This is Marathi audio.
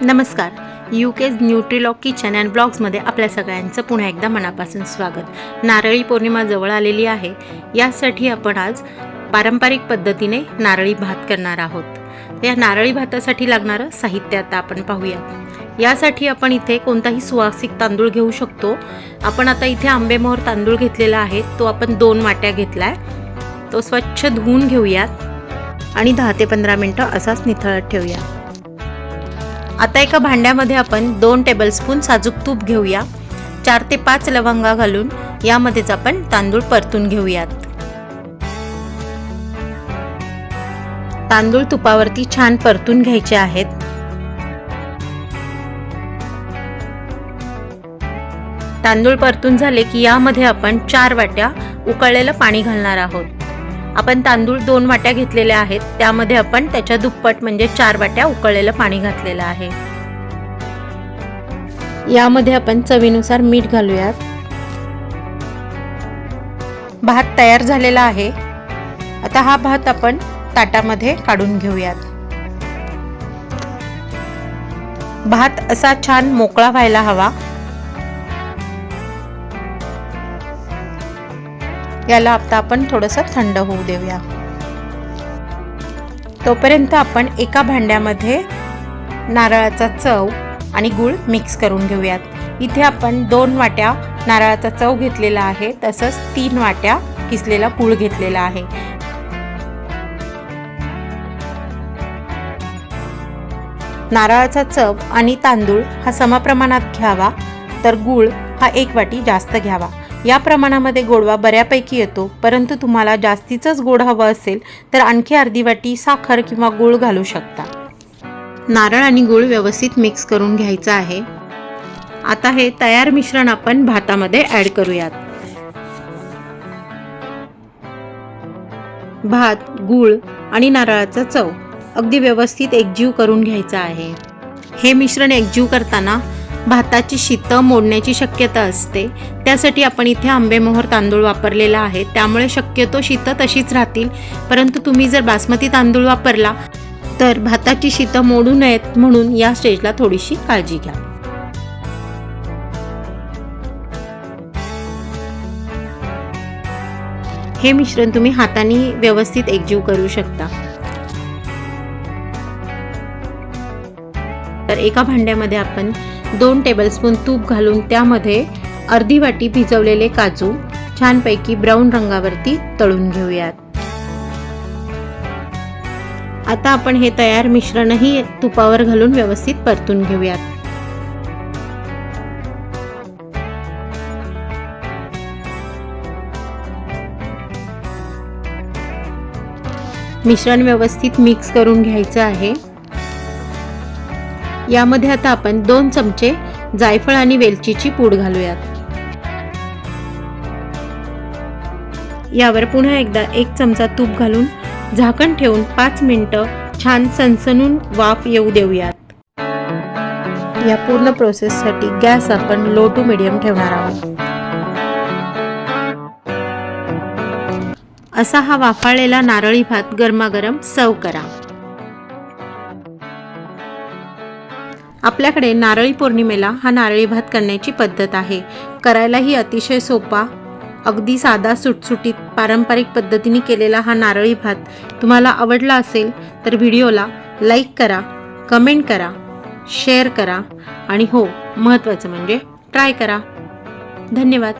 नमस्कार. यू केज न्यूट्रिलॉग किचन अँड ब्लॉग्समध्ये आपल्या सगळ्यांचं पुन्हा एकदा मनापासून स्वागत. नारळी पौर्णिमा जवळ आलेली आहे. यासाठी आपण आज पारंपरिक पद्धतीने नारळी भात करणार आहोत. या नारळी भातासाठी लागणारं साहित्य आता आपण पाहूया. यासाठी आपण इथे कोणताही सुवासिक तांदूळ घेऊ शकतो. आपण आता इथे आंबेमोहर तांदूळ घेतलेला आहे. तो आपण दोन वाट्या घेतला आहे तो स्वच्छ धुवून घेऊयात. आणि दहा ते पंधरा मिनटं असाच निथळत ठेवूया आता एका भांड्यामध्ये आपण दोन टेबलस्पून साजूक तूप घेऊया. चार ते पाच लवंगा घालून यामध्येच आपण तांदूळ परतून घेऊयात. तांदूळ तुपावरती छान परतून घ्यायचे आहेत. तांदूळ परतून झाले की यामध्ये आपण चार वाट्या उकळलेलं पाणी घालणार आहोत. आपण तांदूळ दोन वाट्या घेतलेल्या आहेत. त्यामध्ये आपण त्याच्या दुप्पट म्हणजे चार वाट्या उकळलेलं पाणी घातलेलं आहे. यामध्ये आपण चवीनुसार मीठ घालूयात. भात तयार झालेला आहे. आता हा भात आपण ताटामध्ये काढून घेऊयात. भात असा छान मोकळा व्हायला हवा. याला आता आपण थोडंसं थंड होऊ देऊया. तोपर्यंत आपण एका भांड्यामध्ये नारळाचा चव आणि गूळ मिक्स करून घेऊयात. इथे आपण दोन वाट्या नारळाचा चव घेतलेला आहे तसंच तीन वाट्या किसलेला गूळ घेतलेला आहे. नारळाचा चव आणि तांदूळ हा समप्रमाणात घ्यावा तर गूळ हा एक वाटी जास्त घ्यावा. या प्रमाणामध्ये गोडवा बऱ्यापैकी येतो परंतु तुम्हाला जास्तीचंच गोड हवं असेल तर आणखी अर्धी वाटी साखर किंवा गूळ घालू शकता. नारळ आणि गूळ व्यवस्थित मिक्स करून घ्यायचं आहे. आता हे तयार मिश्रण आपण भातामध्ये ॲड करूयात. भात गूळ आणि नारळाचा चव अगदी व्यवस्थित एकजीव करून घ्यायचा आहे. हे मिश्रण एकजीव करताना भाताची शीतं मोडण्याची शक्यता असते. त्यासाठी आपण इथे आंबेमोहर तांदूळ वापरलेला आहे. त्यामुळे शक्यतो शीतं तशीच राहतील. परंतु तुम्ही जर बासमती तांदूळ वापरला तर भाताची शीतं मोडू नयेत म्हणून या स्टेजला थोडीशी काळजी घ्या. हे मिश्रण तुम्ही हाताने व्यवस्थित एकजीव करू शकता. तर एका भांड्यामध्ये आपण दोन टेबलस्पून तूप घालून त्यामध्ये अर्धी वाटी भिजवलेले काजू छानपैकी ब्राऊन रंगावरती तळून घेऊयात. आता आपण हे तयार मिश्रणही तुपावर घालून व्यवस्थित परतून घेऊयात. मिश्रण व्यवस्थित मिक्स करून घ्यायचं आहे. यामध्ये आता आपण दोन चमचे जायफळ आणि वेलचीची पूड घालूयात. यावर पुन्हा एकदा एक चमचा तूप घालून झाकण ठेवून पाच मिनटं छान सणसणून वाफ येऊ देऊयात. या पूर्ण प्रोसेससाठी गॅस आपण लो टू मिडियम ठेवणार आहोत. असा हा वाफाळलेला नारळी भात गरमागरम सर्व करा. आपल्याकडे नारळी पौर्णिमेला हा नारळी भात करण्याची पद्धत आहे. करायलाही अतिशय सोपा अगदी साधा सुटसुटीत पारंपरिक पद्धतीने केलेला हा नारळी भात तुम्हाला आवडला असेल तर व्हिडिओला लाईक करा कमेंट करा शेअर करा आणि हो महत्त्वाचं म्हणजे ट्राय करा. धन्यवाद.